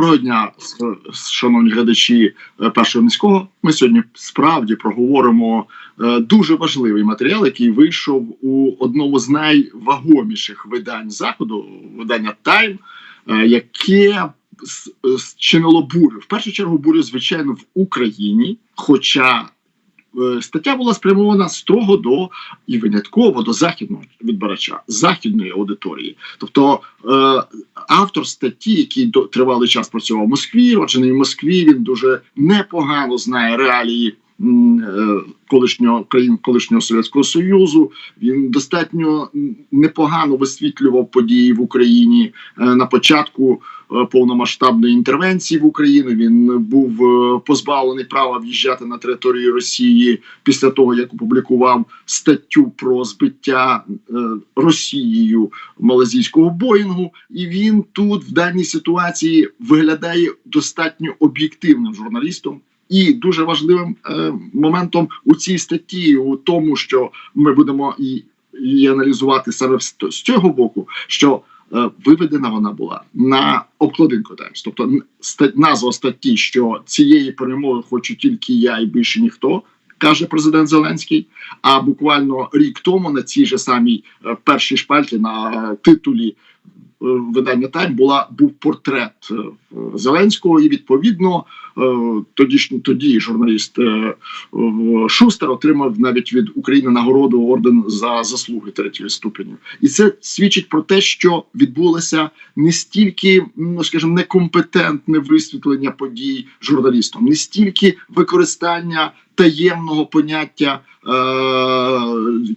Доброго дня, шановні глядачі е, першого міського. Ми сьогодні справді проговоримо е, дуже важливий матеріал, який вийшов у одному з найвагоміших видань заходу, видання Тайм, е, яке зчинило бурю. В першу чергу бурю, звичайно, в Україні. Хоча стаття була спрямована строго до і винятково до західного відбирача, західної аудиторії. Тобто е, автор статті, який до тривалий час працював в Москві, роджений в Москві, він дуже непогано знає реалії. Колишнього країн колишнього Совєтського Союзу він достатньо непогано висвітлював події в Україні Е, на початку е, повномасштабної інтервенції в Україну. Він був е, позбавлений права в'їжджати на територію Росії після того, як опублікував статтю про збиття Росією малазійського Боїнгу, і він тут в даній ситуації виглядає достатньо об'єктивним журналістом. І дуже важливим е, моментом у цій статті, у тому, що ми будемо і, і аналізувати саме з, цього боку, що е, виведена вона була на обкладинку Таймс. Тобто н- ста- назва статті, що цієї перемоги хочу тільки я і більше ніхто. Каже президент Зеленський. А буквально рік тому на цій же самій е, першій шпальті на е, титулі видання Тайм була був портрет е, Зеленського, і відповідно е, тоді тоді журналіст е, Шустер отримав навіть від України нагороду орден за заслуги третього ступеню. І це свідчить про те, що відбулося не стільки, ну скажімо, некомпетентне висвітлення подій журналістом, не стільки використання таємного поняття,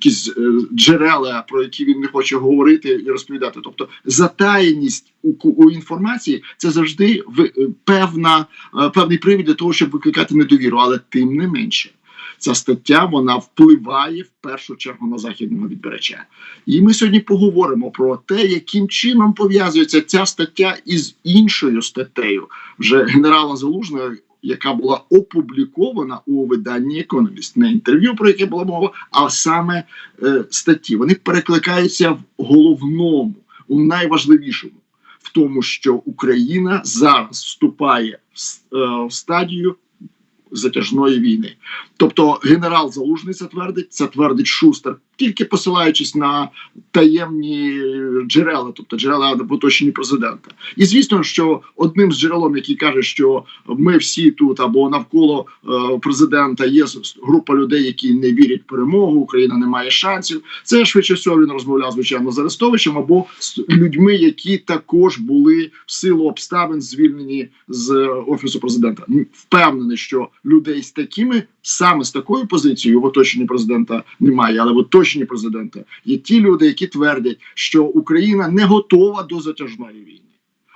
якісь е, джерела, про які він не хоче говорити і розповідати. Тобто затаєність у, у інформації це завжди ви- е, певна, е, певний привід для того, щоб викликати недовіру, але тим не менше. Ця стаття вона впливає в першу чергу на західного відбирача. І ми сьогодні поговоримо про те, яким чином пов'язується ця стаття із іншою статтею вже генерала Залужного, яка була опублікована у виданні Економіст. Не інтерв'ю, про яке була мова, а саме е, статті. Вони перекликаються в головному, у найважливішому, в тому, що Україна зараз вступає в, е, в стадію затяжної війни. Тобто генерал Залужний це твердить, це твердить Шустер, тільки посилаючись на таємні джерела, тобто джерела в оточенні президента. І звісно, що одним з джерелом, який каже, що ми всі тут або навколо е, президента є група людей, які не вірять в перемогу, Україна не має шансів. Це швидше всього він розмовляв звичайно з Арестовичем або з людьми, які також були в силу обставин звільнені з е, офісу президента. Впевнений, що людей з такими саме з такою позицією в оточенні президента немає, але в оточенні президента є ті люди, які твердять, що Україна не готова до затяжної війни.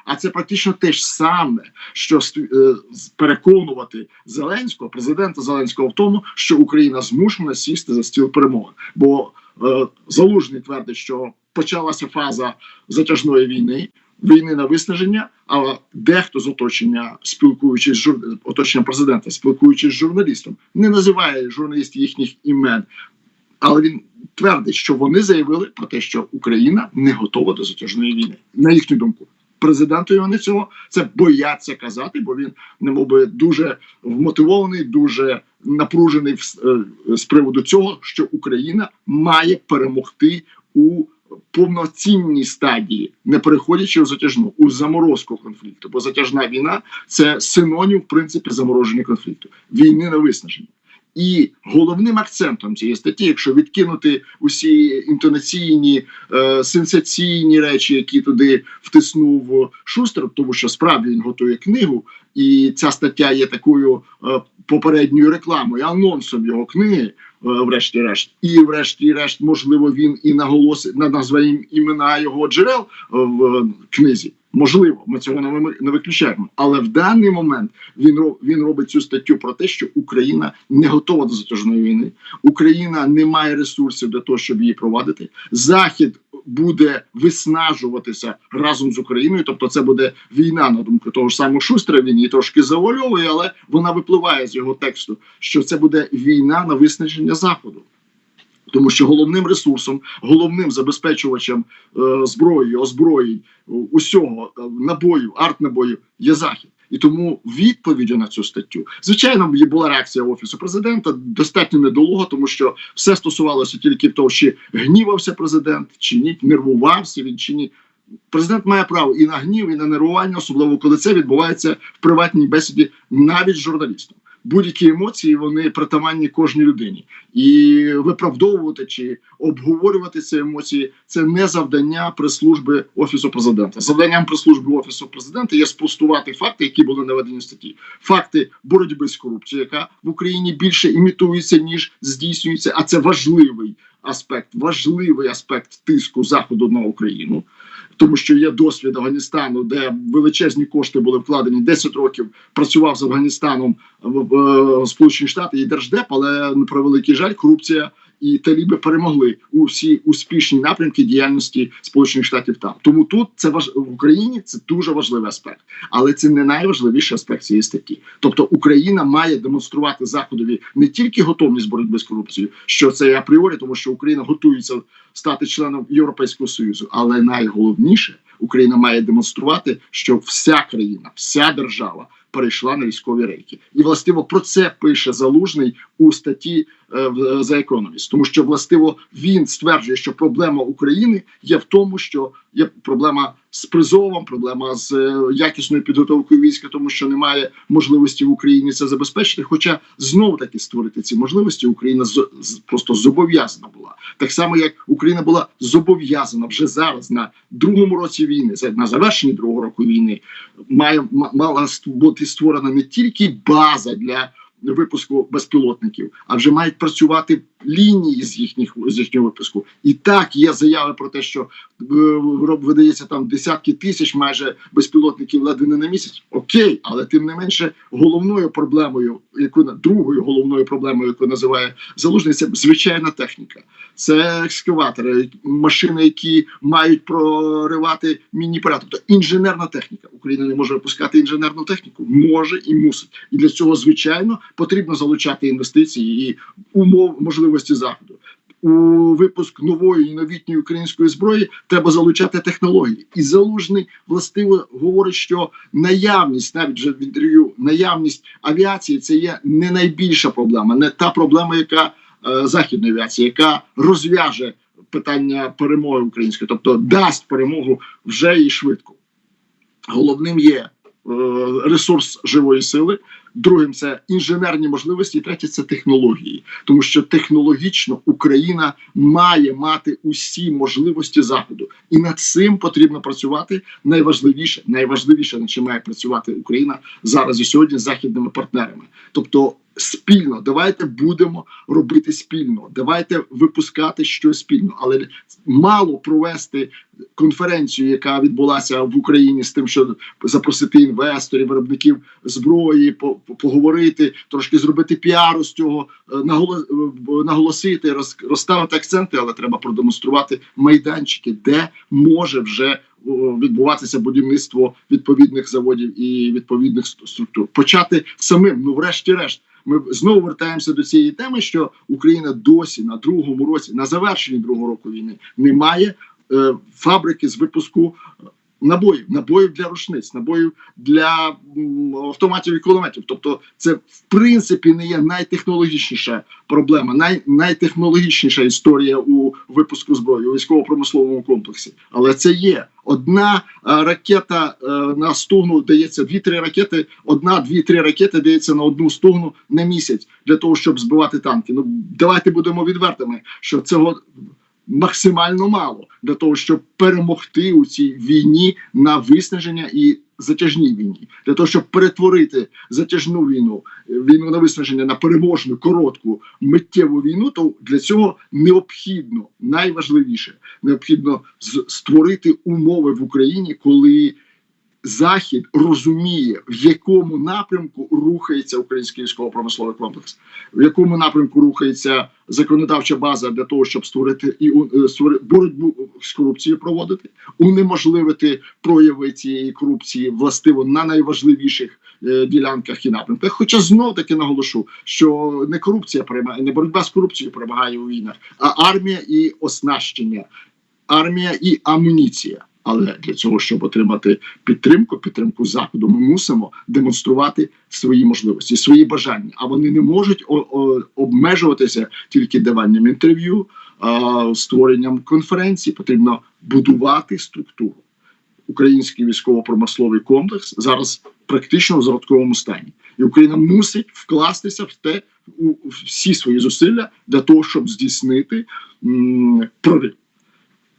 А це практично те ж саме, що е, переконувати Зеленського, президента Зеленського в тому, що Україна змушена сісти за стіл перемоги. Бо е, Залужний твердить, що почалася фаза затяжної війни, війни на виснаження. А дехто з оточення, спілкуючись з жур... оточення президента, спілкуючись з журналістом, не називає журналістів їхніх імен. Але він твердить, що вони заявили про те, що Україна не готова до затяжної війни, на їхню думку. Президенту вони цього це бояться казати, бо він немовби дуже вмотивований, дуже напружений е, з приводу цього, що Україна має перемогти у повноцінній стадії, не переходячи у затяжну у заморозку конфлікту. Бо затяжна війна це синонім, в принципі, замороження конфлікту, війни на виснаження. І головним акцентом цієї статті, якщо відкинути усі інтонаційні е, сенсаційні речі, які туди втиснув Шустер, тому що справді він готує книгу, і ця стаття є такою е, попередньою рекламою, анонсом його книги, е, врешті-решт, і врешті-решт, можливо, він і наголосить на назває імена його джерел е, в е, книзі. Можливо, ми цього не не виключаємо. Але в даний момент він він робить цю статтю про те, що Україна не готова до затяжної війни. Україна не має ресурсів для того, щоб її провадити. Захід буде виснажуватися разом з Україною. Тобто, це буде війна на думку того ж самого Шустера. Він її трошки завуальовує, але вона випливає з його тексту, що це буде війна на виснаження заходу. Тому що головним ресурсом, головним забезпечувачем е, зброї, озброєнь, у- усього е, набою, артнабою є захід. І тому відповіддю на цю статтю, звичайно, була реакція офісу президента достатньо недолуга, тому що все стосувалося тільки того, чи гнівався президент, чи ні, нервувався він чи ні. Президент має право і на гнів, і на нервування, особливо коли це відбувається в приватній бесіді, навіть з журналістом. Будь-які емоції вони притаманні кожній людині, і виправдовувати чи обговорювати ці емоції це не завдання прес-служби офісу президента. Завданням прес-служби офісу президента є спростувати факти, які були наведені в статті. Факти боротьби з корупцією, яка в Україні більше імітується ніж здійснюється. А це важливий аспект, важливий аспект тиску заходу на Україну. Тому що є досвід Афганістану, де величезні кошти були вкладені 10 років. Працював з Афганістаном в, Сполучені Штати і Держдеп, але на превеликий жаль, корупція і таліби перемогли у всі успішні напрямки діяльності Сполучених Штатів там. Тому тут це важ в Україні це дуже важливий аспект, але це не найважливіший аспект цієї статті. Тобто Україна має демонструвати заходові не тільки готовність боротьби з корупцією, що це апріорі, тому що Україна готується стати членом Європейського союзу, але найголовніше Україна має демонструвати, що вся країна, вся держава перейшла на військові рейки, і властиво про це пише залужний у статті е, в The Economist. тому що властиво він стверджує, що проблема України є в тому, що є проблема з призовом, проблема з е, якісною підготовкою війська, тому що немає можливості в Україні це забезпечити. Хоча знову таки створити ці можливості Україна просто зобов'язана була так само, як Україна була зобов'язана вже зараз на другому році війни, на завершенні другого року війни, має мала бути створена не тільки база для випуску безпілотників, а вже мають працювати лінії з їхніх з їхнього випуску. І так є заяви про те, що е, видається там десятки тисяч майже безпілотників ледве не на місяць. Окей, але тим не менше головною проблемою, яку другою головною проблемою, яку називає залужний, це звичайна техніка. Це екскаватори, машини, які мають проривати міні поля. Тобто інженерна техніка. Україна не може випускати інженерну техніку, може і мусить. І для цього, звичайно, потрібно залучати інвестиції і умов можливості заходу. У випуск нової новітньої української зброї треба залучати технології, і залужний властиво говорить, що наявність, навіть вже в інтерв'ю, наявність авіації це є не найбільша проблема, не та проблема, яка е, західної авіації, яка розв'яже питання перемоги української, тобто дасть перемогу вже і швидко. Головним є е, ресурс живої сили. Другим це інженерні можливості, і третє це технології, тому що технологічно Україна має мати усі можливості заходу, і над цим потрібно працювати. Найважливіше, найважливіше над чим має працювати Україна зараз і сьогодні з західними партнерами. Тобто спільно. Давайте будемо робити спільно, давайте випускати щось спільно, але мало провести конференцію, яка відбулася в Україні з тим, що запросити інвесторів, виробників зброї, по- по- поговорити, трошки зробити піару з цього, е, е, наголосити, роз- розставити акценти, але треба продемонструвати майданчики, де може вже відбуватися будівництво відповідних заводів і відповідних структур. Почати самим, ну врешті-решт. Ми знову вертаємося до цієї теми, що Україна досі на другому році, на завершенні другого року війни, не має е, фабрики з випуску е, набоїв, набоїв для рушниць, набоїв для автоматів і кулеметів. Тобто, це в принципі не є найтехнологічніша проблема, най, найтехнологічніша історія у випуску зброї у військово-промисловому комплексі. Але це є одна е, ракета е, на стугну дається дві-три ракети. Одна, дві-три ракети дається на одну стугну на місяць для того, щоб збивати танки. Ну давайте будемо відвертими, що цього максимально мало для того, щоб перемогти у цій війні на виснаження і затяжній війні, для того, щоб перетворити затяжну війну, війну на виснаження на переможну, коротку, миттєву війну, то для цього необхідно найважливіше необхідно створити умови в Україні, коли Захід розуміє, в якому напрямку рухається український військово-промисловий комплекс, в якому напрямку рухається законодавча база для того, щоб створити і е, створи- боротьбу з корупцією проводити, унеможливити прояви цієї корупції властиво на найважливіших е, ділянках і напрямках. Хоча знов таки наголошу, що не корупція перемагає, не боротьба з корупцією перемагає у війнах, а армія і оснащення, армія і амуніція. Але для цього, щоб отримати підтримку, підтримку заходу, ми мусимо демонструвати свої можливості, свої бажання. А вони не можуть обмежуватися тільки даванням інтерв'ю, створенням конференцій. Потрібно будувати структуру. Український військово-промисловий комплекс зараз практично в зародковому стані, і Україна мусить вкластися в те у всі свої зусилля для того, щоб здійснити прорив.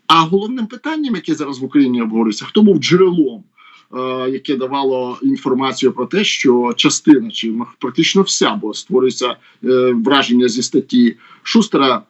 А головним питанням, яке зараз в Україні обговорюється, хто був джерелом, е, яке давало інформацію про те, що частина чи практично вся, бо створюється е, враження зі статті Шустера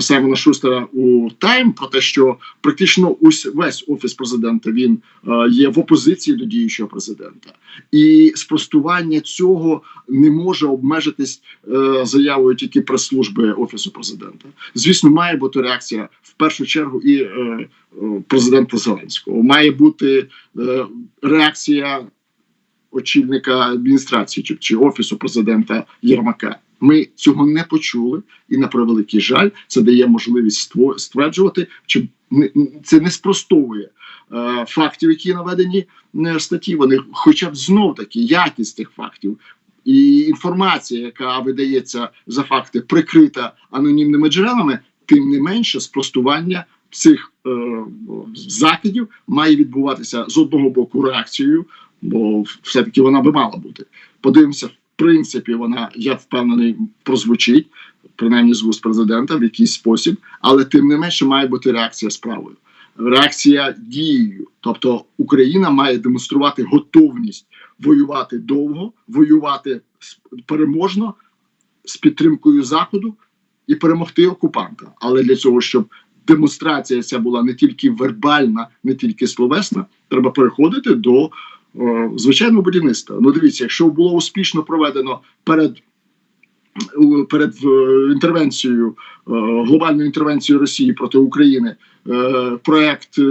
Саймона Шустера у Тайм про те, що практично ус весь офіс президента він е, є в опозиції до діючого президента, і спростування цього не може обмежитись е, заявою тільки прес-служби офісу президента. Звісно, має бути реакція в першу чергу і е, президента Зеленського. Має бути реакція очільника адміністрації чи, чи офісу президента Єрмака. Ми цього не почули, і на превеликий жаль, це дає можливість стверджувати, чи це не спростовує е, фактів, які наведені е, в статті. Вони, хоча б знов таки, якість цих фактів і інформація, яка видається за факти, прикрита анонімними джерелами, тим не менше спростування цих е, закидів має відбуватися з одного боку реакцією, бо все-таки вона би мала бути. Подивимося, принципі, вона, я впевнений, прозвучить, принаймні з вуст президента в якийсь спосіб, але тим не менше має бути реакція справою. Реакція дією, тобто Україна має демонструвати готовність воювати довго, воювати переможно з підтримкою заходу і перемогти окупанта. Але для цього, щоб демонстрація ця була не тільки вербальна, не тільки словесна, треба переходити до звичайного будівництва. Ну, дивіться, якщо було успішно проведено перед. Перед е, інтервенцією, е, глобальною інтервенцією Росії проти України, е, проект е,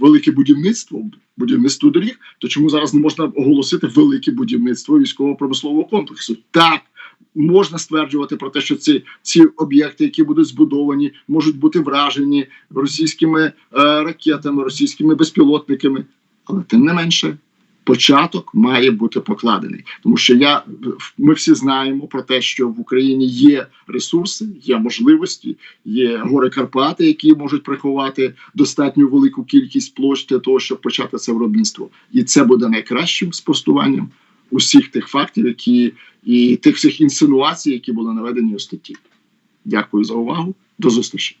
Велике будівництво, будівництво доріг, то чому зараз не можна оголосити велике будівництво військово-промислового комплексу? Так можна стверджувати про те, що ці, ці об'єкти, які будуть збудовані, можуть бути вражені російськими е, ракетами, російськими безпілотниками, але тим не менше. Початок має бути покладений, тому що я ми всі знаємо про те, що в Україні є ресурси, є можливості, є гори Карпати, які можуть приховати достатньо велику кількість площ для того, щоб почати це виробництво, і це буде найкращим спростуванням усіх тих фактів, які і тих всіх інсинуацій, які були наведені у статті. Дякую за увагу. До зустрічі.